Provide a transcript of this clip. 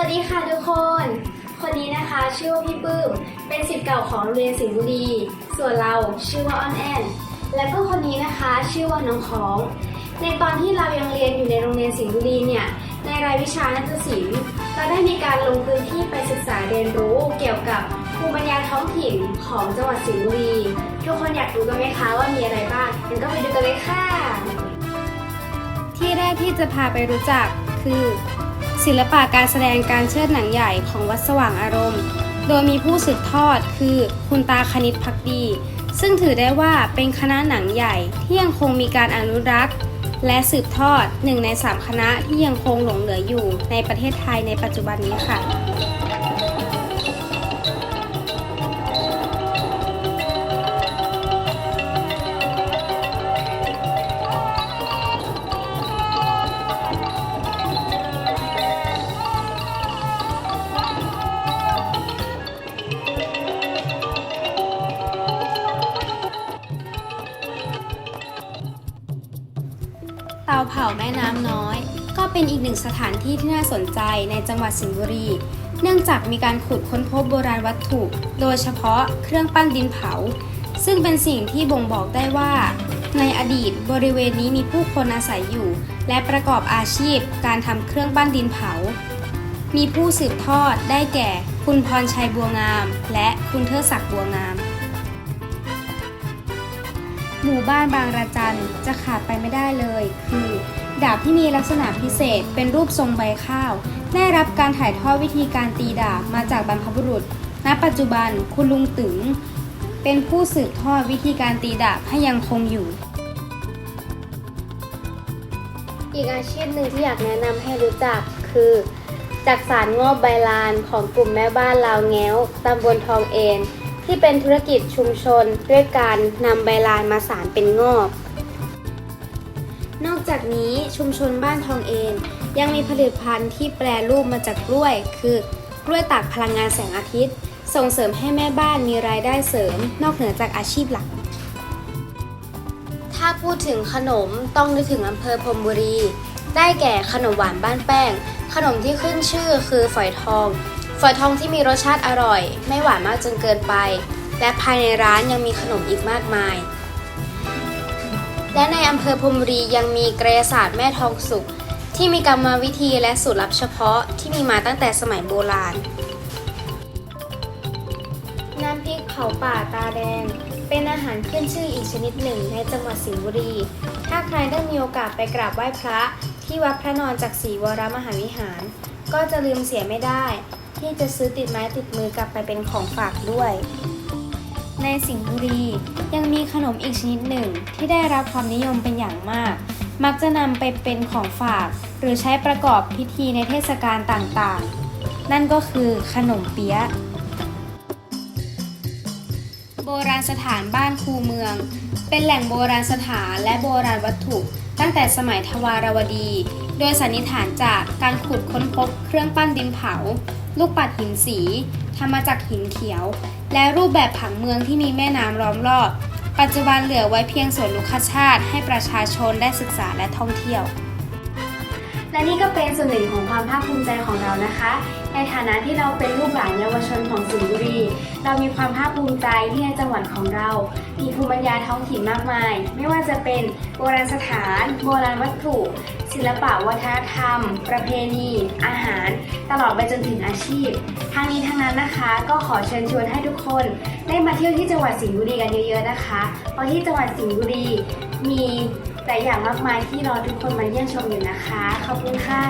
วัสดีค่ะทุกคน คนนี้นะคะชื่อว่าพี่ปื้ม เป็นศิษย์เก่าของโรงเรียนสิงห์บุรี ส่วนเราชื่อว่าอ้อนแอน และก็คนนี้นะคะชื่อว่าน้องของ ในตอนที่เรายังเรียนอยู่ในโรงเรียนสิงห์บุรีเนี่ย ในรายวิชานักศิลป์ เราได้มีการลงพื้นที่ไปศึกษาเรียนรู้เกี่ยวกับภูมิปัญญาท้องถิ่นของจังหวัดสิงห์บุรี ทุกคนอยากรู้กันไหมคะว่ามีอะไรบ้างงั้นก็ไปดูกันเลยค่ะ ที่แรกที่จะพาไปรู้จักคือ ศิลปะการแสดงการเชิดหนังใหญ่ของวัดสว่างอารมณ์ โดยมีผู้สืบทอดคือคุณตาคณิตพักดี ซึ่งถือได้ว่าเป็นคณะหนังใหญ่ที่ยังคงมีการอนุรักษ์ และสืบทอดหนึ่งในสามคณะที่ยังคงหลงเหลืออยู่ในประเทศไทยในปัจจุบันนี้ค่ะ เตาเผาแม่น้ำน้อย ก็เป็นอีกหนึ่งสถานที่ที่น่าสนใจในจังหวัดสิงห์บุรี เนื่องจากมีการขุดค้นพบโบราณวัตถุ โดยเฉพาะเครื่องปั้นดินเผา ซึ่งเป็นสิ่งที่บ่งบอกได้ว่า ในอดีตบริเวณนี้มีผู้คนอาศัยอยู่ และประกอบอาชีพ การทำเครื่องปั้นดินเผา มีผู้สืบทอดได้แก่ คุณพรชัยบัวงาม และคุณเทิดศักดิ์บัวงาม หมู่บ้านบางระจันจะขาดไปไม่ได้เลย คือ ดาบที่มีลักษณะพิเศษเป็นรูปทรงใบข้าว ได้รับการถ่ายทอดวิธีการตีดาบมาจากบรรพบุรุษ ณ ปัจจุบันคุณลุงตึง เป็นผู้สืบทอดวิธีการตีดาบให้ยังคงอยู่ อีกอาชีพหนึ่งที่อยากแนะนำให้รู้จักคือจักสารงอบใบลานของกลุ่มแม่บ้านลาวแง้วตำบลทองเอน ที่เป็นธุรกิจชุมชน ด้วยการนำใบลานมาสารเป็นงอบนอกจากนี้ชุมชนบ้านทองเอนยังมีผลิตภัณฑ์ที่แปรรูปมาจากกล้วย คือกล้วยตากพลังงานแสงอาทิตย์ ส่งเสริมให้แม่บ้านมีรายได้เสริม นอกเหนือจากอาชีพหลัก ถ้าพูดถึงขนมต้องนึกถึงอำเภอพรมบุรี ได้แก่ขนมหวานบ้านแป้ง ขนมที่ขึ้นชื่อคือฝอยทอง ฝอยทองที่มีรสชาติอร่อย ไม่หวานมากจนเกินไป และภายในร้านยังมีขนมอีกมากมาย และในอำเภอพรมรียังมีเกรศาสตร์แม่ทองสุกที่มีกรรมวิธีและสูตรลับเฉพาะที่มีมาตั้งแต่สมัยโบราณ น้ำพริกเผาป่าตาแดง เป็นอาหารขึ้นชื่ออีกชนิดหนึ่งในจังหวัดสิงห์บุรี ถ้าใครได้มีโอกาสไปกราบไหว้พระ ที่วัดพระนอนจากศรีวรมหาวิหาร ก็จะลืมเสียไม่ได้ ที่จะซื้อติดไม้ติดมือกลับไปเป็นของฝากด้วย ในสิงห์บุรียังมีขนมอีกชนิดหนึ่งที่ได้รับความนิยมเป็นอย่างมาก มักจะนำไปเป็นของฝาก หรือใช้ประกอบพิธีในเทศกาลต่างๆ นั่นก็คือขนมเปี๊ยะโบราณสถานบ้านคูเมือง เป็นแหล่งโบราณสถานและโบราณวัตถุ ตั้งแต่สมัยทวารวดี โดยสันนิษฐานจากการขุดค้นพบเครื่องปั้นดินเผา ลูกปัดหินสีทำมาจากหินเขียว และรูปแบบผังเมืองที่มีแม่น้ำล้อมรอบ ปัจจุบันเหลือไว้เพียงสวนลูกคชาติ ให้ประชาชนได้ศึกษาและท่องเที่ยว และนี่ก็เป็นส่วนหนึ่งของความภาคภูมิใจของเรานะคะ ในฐานะที่เราเป็นลูกหลานเยาวชนของสิงห์บุรี เรามีความภาคภูมิใจที่ในจังหวัดของเรา มีภูมิปัญญาท้องถิ่นมากมาย ไม่ว่าจะเป็นโบราณสถาน โบราณวัตถุ ศิลปะวัฒนธรรม ประเพณี อาหาร ตลอดไปจนถึงอาชีพทางนี้ทางนั้นนะคะก็ขอเชิญชวนให้ทุกคน ได้มาเที่ยวที่จังหวัดสิงห์บุรีกันเยอะๆนะคะ เพราะที่จังหวัดสิงห์บุรี มีแต่อย่างมากมายที่รอทุกคนมาเยี่ยมชมอยู่นะคะ ขอบคุณค่ะ